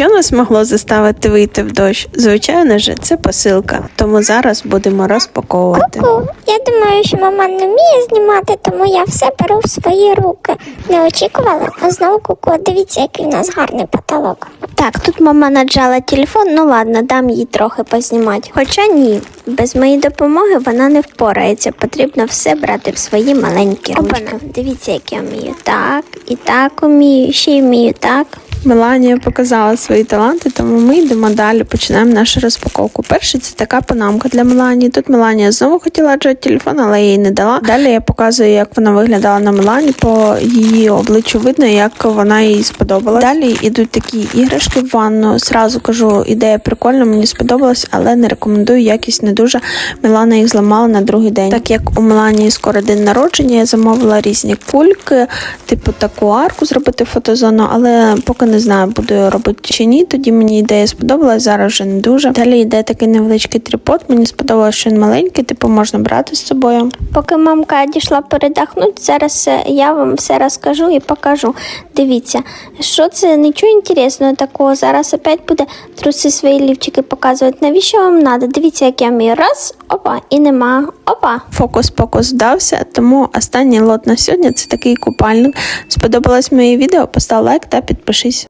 Що нас могло заставити вийти в дощ? Звичайно ж, це посилка. Тому зараз будемо розпаковувати. Ку, я думаю, що мама не вміє знімати, тому я все беру в свої руки. Не очікувала, а знову куку, дивіться, який в нас гарний потолок. Так, тут мама наджала телефон, ну ладно, дам їй трохи познімати. Хоча ні, без моєї допомоги вона не впорається. Потрібно все брати в свої маленькі ручки. Дивіться, як я вмію. Так, і так умію, ще й вмію так. Меланія показала свої таланти, тому ми йдемо далі. Починаємо нашу розпаковку. Перше це така панамка для Меланії. Тут Меланія знову хотіла аджати телефон, але я їй не дала. Далі я показую, як вона виглядала на Мелані. По її обличчю видно, як вона їй сподобалась. Далі йдуть такі іграшки в ванну. Сразу кажу, ідея прикольна, мені сподобалась, але не рекомендую. Якість не дуже. Мілана їх зламала на другий день. Так як у Меланії скоро день народження, я замовила різні кульки, типу таку арку зробити фотозону, але поки не знаю, буду я робити чи ні. Тоді мені ідея сподобалась, зараз вже не дуже. Далі йде такий невеличкий трипод. Мені сподобалось, що він маленький, типу можна брати з собою. Поки мамка дійшла передохнути, зараз е, я вам все розкажу і покажу. Дивіться, що це нічого інтересного такого. Зараз опять буде труси свої лівчики показувати. Навіщо вам треба? Дивіться, як я вмію. Раз, опа, і нема. Опа. Фокус-покус вдався, тому останній лот на сьогодні це такий купальник. Сподобалось моє відео, постав лайк та підпишись.